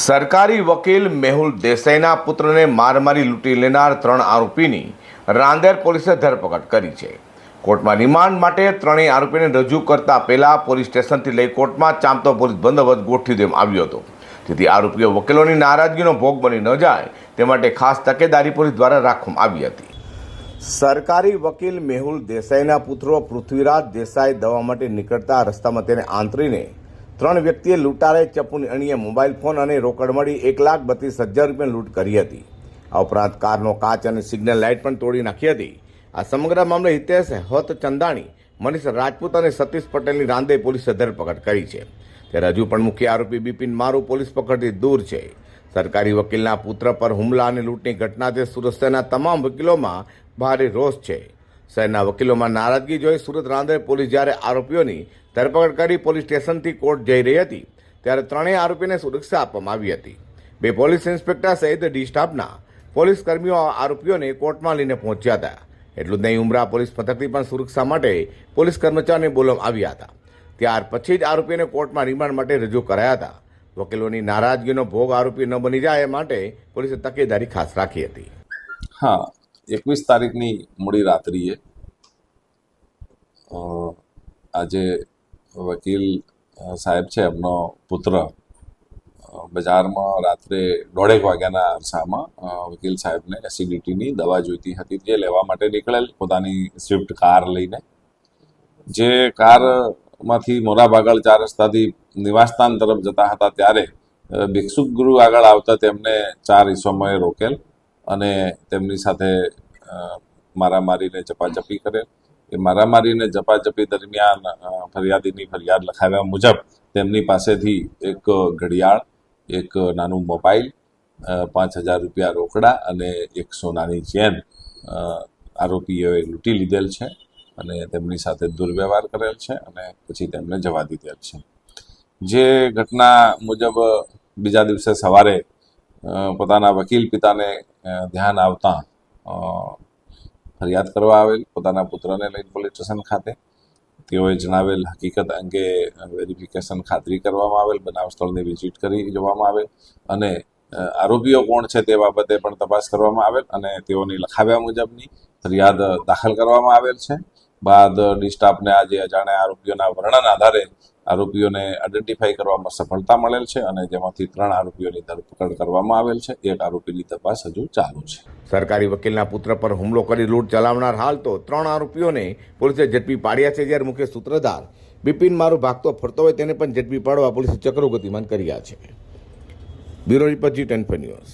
સરકારી વકીલ મેહુલ દેસાઈના પુત્રને માર મારી લૂંટી લેનાર ત્રણ આરોપીની રાંદેર પોલીસે ધરપકડ કરી છે. કોર્ટમાં રિમાન્ડ માટે ત્રણેય આરોપીને રજૂ કરતા પહેલા પોલીસ સ્ટેશનથી લઈ કોર્ટમાં ચાંપતો પોલીસ બંદોબસ્ત ગોઠવી દેવામાં આવ્યો હતો. જેથી આરોપીઓ વકીલોની નારાજગીનો ભોગ બની ન જાય, તે માટે ખાસ તકેદારી પોલીસ દ્વારા રાખવામાં આવી હતી. સરકારી વકીલ મેહુલ દેસાઈના પુત્રો પૃથ્વીરાજ દેસાઈ દવા માટે નીકળતા રસ્તામાં તેને આંતરીને ત્રણ વ્યક્તિએ લૂંટારે ચપ્પુની અણીએ મોબાઈલ ફોન અને રોકડ મળી એક લાખ બત્રીસ હજાર રૂપિયા લૂંટ કરી હતી. આ ઉપરાંત કારનો કાચ અને સિગ્નલ લાઇટ પણ તોડી નાખી હતી. આ સમગ્ર મામલે હિતેશ હત ચંદાણી, મનીષ રાજપૂત અને સતીશ પટેલની રાંદે પોલીસે ધરપકડ કરી છે. ત્યારે હજુ પણ મુખ્ય આરોપી બિપિન મારુ પોલીસ પકડથી દૂર છે. સરકારી વકીલના પુત્ર પર હુમલા અને લૂંટની ઘટનાથી સુરત શહેરના તમામ વકીલોમાં ભારે રોષ છે. શહેરના વકીલોમાં નારાજગી જોઈ સુરત રાંદેર પોલીસ જ્યારે આરોપીઓની ધરપકડ કરી પોલીસ સ્ટેશનથી કોર્ટ જઈ રહી હતી. ત્યારે ત્રણેય આરોપીને સુરક્ષા આપવામાં આવી હતી. બે પોલીસ ઇન્સ્પેક્ટર સહિત ડી સ્ટાફના પોલીસ કર્મીઓ આરોપીઓને કોર્ટમાં લઈને પહોંચ્યા હતા. એટલું જ નહીં, ઉમરા પોલીસ મથકથી પણ સુરક્ષા માટે પોલીસ કર્મચારીને બોલવામાં આવ્યા હતા. ત્યાર પછી જ આરોપીને કોર્ટમાં રિમાન્ડ માટે રજૂ કરાયા હતા. વકીલોની નારાજગીનો ભોગ આરોપી ન બની જાય એ માટે પોલીસે તકેદારી ખાસ રાખી હતી. હા, એકવીસ તારીખની મોડી રાત્રિએ આજે વકીલ સાહેબ છે, એમનો પુત્ર. બજારમાં રાત્રે દોઢેક વાગ્યાના અરસામાં વકીલ સાહેબને એસિડિટીની દવા જોઈતી હતી. જે લેવા માટે નીકળેલ, પોતાની સ્વિફ્ટ કાર લઈને. જે કારમાંથી મોરાભાગળ ચાર રસ્તાથી નિવાસસ્થાન તરફ જતા હતા ત્યારે ભિક્ષુક ગુરુ આગળ આવતા તેમને ચાર ઈસમોએ રોકેલ અને તેમની સાથે મારા મારામારીને ચપાચપી કરેલ. એ મારામારીને ઝપાઝપી દરમિયાન ફરિયાદીની ફરિયાદ લખાવ્યા મુજબ તેમની પાસેથી એક ઘડિયાળ, એક નાનું મોબાઈલ પાંચ હજાર રૂપિયા રોકડા અને એક સોનાની ચેન આરોપીઓએ લૂંટી લીધેલ છે અને તેમની સાથે દુર્વ્યવહાર કરેલ છે અને પછી તેમને જવા દીધેલ છે. જે ઘટના મુજબ બીજા દિવસે સવારે પોતાના વકીલ પિતાને ધ્યાન આવતા ફરિયાદ કરવા આવેલ પોતાના પુત્રને લઈને પોલીસ સ્ટેશન ખાતે. તેઓએ જણાવેલ હકીકત અંગે વેરિફિકેશન ખાતરી કરવામાં આવેલ, બનાવ સ્થળની વિઝિટ કરી જોવામાં આવેલ અને આરોપીઓ કોણ છે તે બાબતે પણ તપાસ કરવામાં આવેલ અને તેઓની લખાવ્યા મુજબની ફરિયાદ દાખલ કરવામાં આવેલ છે. બાદ ડિસ્ટાફને આજે અજાણ્યા આરોપીઓના વર્ણન આધારે આરોપીઓને આઈડેન્ટિફાઈ કરવામાં સફળતા મળેલ છે અને જેમાંથી ત્રણ આરોપીઓની ધરપકડ કરવામાં આવેલ છે. એક આરોપીની તપાસ હજુ ચાલુ છે. સરકારી વકીલના પુત્ર પર હુમલો કરી લૂંટ ચલાવનાર હાલ તો ત્રણ આરોપીઓને પોલીસે ઝડપી પાડ્યા છે, જ્યારે મુખ્ય સૂત્રધાર, બિપિન મારું ભાગતો ફરતો હોય તેને પણ ઝડપી પાડવા પોલીસે ચક્રો ગતિમાન કર્યા છે. Bureau report G ten news.